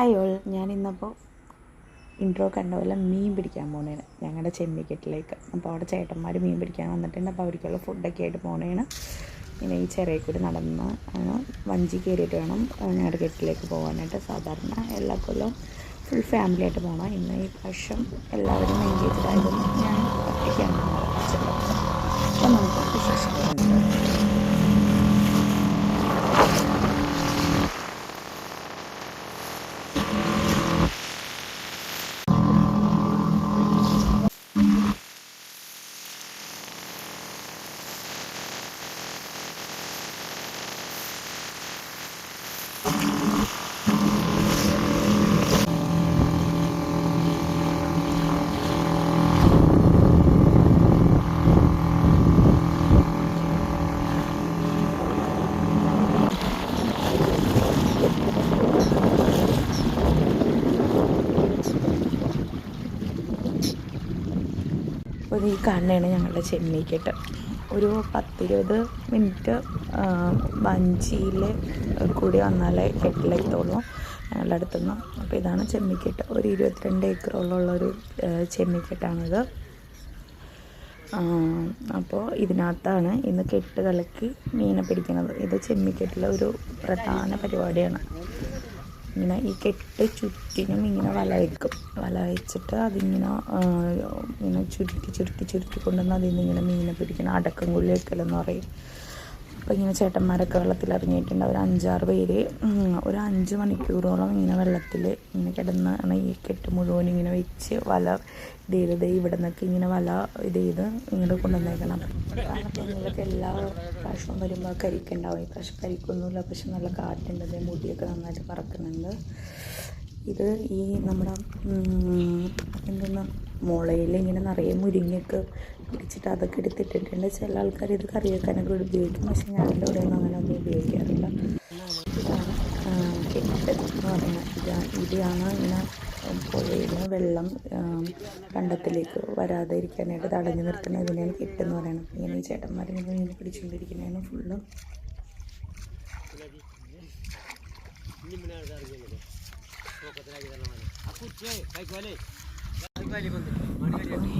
അയ്യോൾ ഞാൻ ഇന്നപ്പോൾ ഇൻട്രോ കണ്ട പോലെ മീൻ പിടിക്കാൻ പോണേണ്. ഞങ്ങളുടെ ചെമ്മിക്കെട്ടിലേക്ക്. അപ്പോൾ അവിടെ ചേട്ടന്മാർ മീൻ പിടിക്കാൻ വന്നിട്ടുണ്ട്. അപ്പോൾ അവർക്കുള്ള ഫുഡൊക്കെ ആയിട്ട് പോണേണ്. പിന്നെ ഈ ചെറിയ കൂടി നടന്ന് വഞ്ചി കയറിയിട്ട് വേണം ഞങ്ങളുടെ കെട്ടിലേക്ക് പോകാനായിട്ട് സാധാരണ എല്ലാ കൊല്ലവും ഫുൾ ഫാമിലി ആയിട്ട് പോകണം ഇന്ന് ഈ പ്രാവശ്യം എല്ലാവരും എൻഗേജ്ഡ് ആയിരുന്നു ഞാൻ അപ്പോൾ ഈ കാണുന്നതാണ് ഞങ്ങളുടെ ചെമ്മീക്കെട്ട്. ഒരു പത്തിരുപത് മിനിറ്റ് വഞ്ചിയിൽ കൂടി വന്നാലേ കെട്ടിലെത്തുള്ളൂ ഞങ്ങളുടെ അടുത്തുനിന്ന് അപ്പോൾ ഇതാണ് ചെമ്മിക്കെട്ട്. ഒരു ഇരുപത്തിരണ്ട് ഏക്കറോളമുള്ള ഒരു ചെമ്മിക്കെട്ടാണിത്. അപ്പോൾ ഇതിനകത്താണ് ഇന്ന് കെട്ട് കലക്കി മീനെ പിടിക്കുന്നത് ഇത് ചെമ്മിക്കെട്ടിലെ ഒരു പ്രധാന പരിപാടിയാണ്. ഇങ്ങനെ ഈ കെട്ട് ചുറ്റിനും ഇങ്ങനെ വല വയ്ക്കും വല വെച്ചിട്ട് അതിങ്ങനെ ഇങ്ങനെ ചുരുട്ടി ചുരുട്ടി ചുരുട്ടി കൊണ്ടുവന്ന് അതിൽ നിന്ന് ഇങ്ങനെ മീനെ പിടിക്കണം. അടക്കം കൊള്ളി വെക്കലെന്ന് പറയും. അപ്പോൾ ഇങ്ങനെ ചേട്ടന്മാരൊക്കെ വെള്ളത്തിൽ ഇറങ്ങിയിട്ടുണ്ട് ഒരു അഞ്ചാറ് പേര് ഒരു അഞ്ച് മണിക്കൂറോളം ഇങ്ങനെ വെള്ളത്തിൽ ഇങ്ങനെ കിടന്ന് ആണ് ഈ കെട്ട് മുഴുവൻ ഇങ്ങനെ വെച്ച് വല ഇത് ചെയ്തത്. ഇവിടെ നിന്നൊക്കെ ഇങ്ങനെ വല ഇത് ചെയ്ത് ഇങ്ങോട്ട് കൊണ്ടുവന്നേക്കണം. കാലത്തൊക്കെ എല്ലാ പ്രാവശ്യവും വരുമ്പോൾ കരിക്കുണ്ടാവും ഈ പ്രാവശ്യം കരിക്കൊന്നുമില്ല പക്ഷെ നല്ല കാറ്റുണ്ട്. മുടിയൊക്കെ നന്നായിട്ട് പറക്കുന്നുണ്ട്. ഇത് ഈ നമ്മുടെ എന്തെന്നാ മുളയിൽ ഇങ്ങനെ നിറയെ മുരിങ്ങയൊക്കെ പിടിച്ചിട്ട് അതൊക്കെ എടുത്തിട്ടിട്ടുണ്ട്. ചില ആൾക്കാർ ഇത് കറി വെക്കാനൊക്കെ ഉപയോഗിക്കും. പക്ഷെ ഞങ്ങളുടെ ഇവിടെ ഒന്നും അങ്ങനെ ഒന്നും ഉപയോഗിക്കാറില്ല. ഇതാണ് എന്ന് പറയുന്നത്. ഇതാണ് ഇങ്ങനെ പുഴയിൽ വെള്ളം കണ്ടത്തിലേക്ക് വരാതെ ഇരിക്കാനായിട്ട് തടഞ്ഞു നിർത്തുന്ന ഇതിനെയാണ് കെട്ടെന്ന് പറയുന്നത്. ഇങ്ങനെ ഈ ചേട്ടന്മാരിങ്ങനെ ഇങ്ങനെ പിടിച്ചുകൊണ്ടിരിക്കുന്നതാണ് ഫുള്ളും.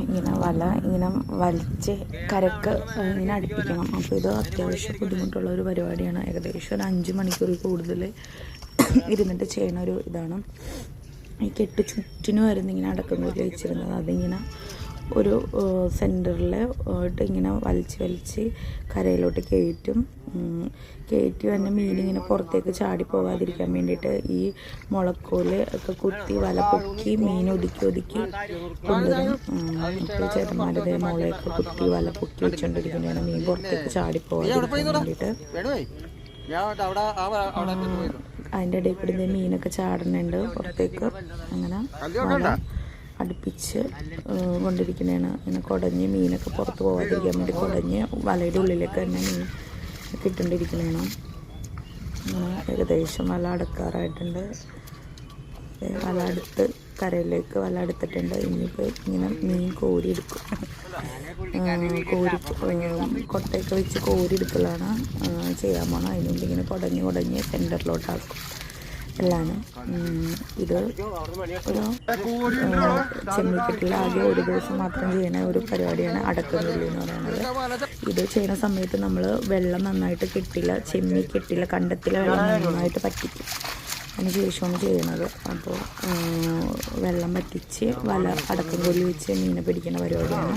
ഇങ്ങനെ വല ഇങ്ങനെ വലിച്ച് കരക്ക് ഇങ്ങനെ അടുപ്പിക്കണം. അപ്പോൾ ഇത് അത്യാവശ്യം ബുദ്ധിമുട്ടുള്ള ഒരു പരിപാടിയാണ്. ഏകദേശം ഒരു അഞ്ച് മണിക്കൂർ കൂടുതൽ ഇരുന്നിട്ട് ചെയ്യണ ഒരു ഇതാണ്. ഈ കെട്ട് ചുറ്റിനും വരുന്ന ഇങ്ങനെ അടക്കം വെച്ചിരുന്നത്. അതിങ്ങനെ ഒരു സെന്ററിൽ ഇട്ട് ഇങ്ങനെ വലിച്ച് വലിച്ച് കരയിലോട്ട് കയറ്റും. കയറ്റി വന്ന മീൻ ഇങ്ങനെ പുറത്തേക്ക് ചാടി പോകാതിരിക്കാൻ വേണ്ടിയിട്ട് ഈ മുളക്കോൽ ഒക്കെ കുത്തി വല പൊക്കി മീൻ ഒതുക്കി ഒതുക്കി കൊണ്ടുവരും. ഇപ്പോൾ ചേട്ടന്മാരുടെ മുളയൊക്കെ കുത്തി വല പൊക്കി വെച്ചുകൊണ്ടിരിക്കുന്നതാണ് മീൻ പുറത്തേക്ക് ചാടി പോകാതിരിക്കാൻ വേണ്ടിയിട്ട്. അതിന്റെ ഇടയിൽ കൂടി മീനൊക്കെ ചാടുന്നുണ്ട് പുറത്തേക്ക്. അങ്ങനെ അടുപ്പിച്ച് കൊണ്ടിരിക്കുന്നതാണ്. ഇങ്ങനെ കുടഞ്ഞ് മീനൊക്കെ പുറത്ത് പോകാതിരിക്കാൻ വേണ്ടി കുടഞ്ഞ് വലയുടെ ഉള്ളിലേക്ക് തന്നെ മീൻ കിട്ടുകൊണ്ടിരിക്കുന്നതാണ് അങ്ങനെ ഏകദേശം വല അടക്കാറായിട്ടുണ്ട്. വല അടുത്ത് കരയിലേക്ക് വല എടുത്തിട്ടുണ്ട് ഇനിയിപ്പോൾ ഇങ്ങനെ മീൻ കോരി എടുക്കും ആ, കോരി കൊട്ടയൊക്കെ വെച്ച് കോരി എടുക്കലാണ് ആ, ചെയ്യാൻ പോകണം അതിനുവേണ്ടി ഇങ്ങനെ കുടഞ്ഞ് കുടഞ്ഞ് സെന്ററിലോട്ടാക്കും ഉം, ഇത് ഒരു ചെമ്മിക്കെട്ടിൽ ആകെ ഒരു ദിവസം മാത്രം ചെയ്യുന്ന ഒരു പരിപാടിയാണ് അടക്കംകൊല്ലി എന്ന് പറയുന്നത്. ഇത് ചെയ്യുന്ന സമയത്ത് നമ്മൾ വെള്ളം നന്നായിട്ട് കെട്ടില്ല ചെമ്മി കെട്ടില്ല കണ്ടത്തിലെ വെള്ളം നന്നായിട്ട് പറ്റിക്കും. അതിന് ശേഷമാണ് ചെയ്യുന്നത്. അപ്പോൾ വെള്ളം പറ്റിച്ച് വല അടക്കം കൊല്ലി വെച്ച് മീനെ പിടിക്കുന്ന പരിപാടിയാണ്.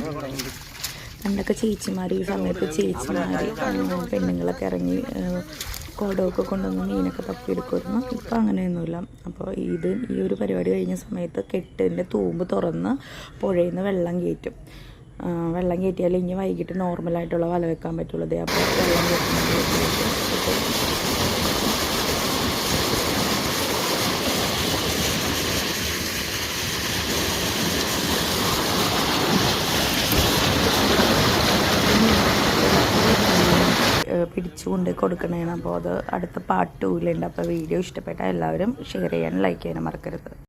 പണ്ടൊക്കെ ചേച്ചിമാർ ഈ സമയത്ത് ചേച്ചിമാർ പെണ്ണുങ്ങളൊക്കെ ഇറങ്ങി കുടമൊക്കെ കൊണ്ടുവന്ന് മീനൊക്കെ തപ്പിയെടുക്കുമായിരുന്നു. ഇപ്പം അങ്ങനെയൊന്നുമില്ല. അപ്പോൾ ഇത് ഈ ഒരു പരിപാടി കഴിഞ്ഞ സമയത്ത് കെട്ടിന്റെ തൂമ്പ് തുറന്ന് പുഴയിൽ നിന്ന് വെള്ളം കയറ്റും. വെള്ളം കയറ്റിയാൽ ഇനി വൈകിട്ട് നോർമലായിട്ടുള്ള വല വെക്കാൻ പറ്റുള്ളൂ. ദേ അപ്പോൾ വെള്ളം കയറ്റുന്നത് ഏഹ് പിടിച്ചു കൊണ്ട് കൊടുക്കണേണ് അപ്പോൾ അത് അടുത്ത പാർട്ട് ടൂലുണ്ട് അപ്പോൾ വീഡിയോ ഇഷ്ടപ്പെട്ടാൽ എല്ലാവരും ഷെയർ ചെയ്യാനും ലൈക്ക് ചെയ്യാനും മറക്കരുത്.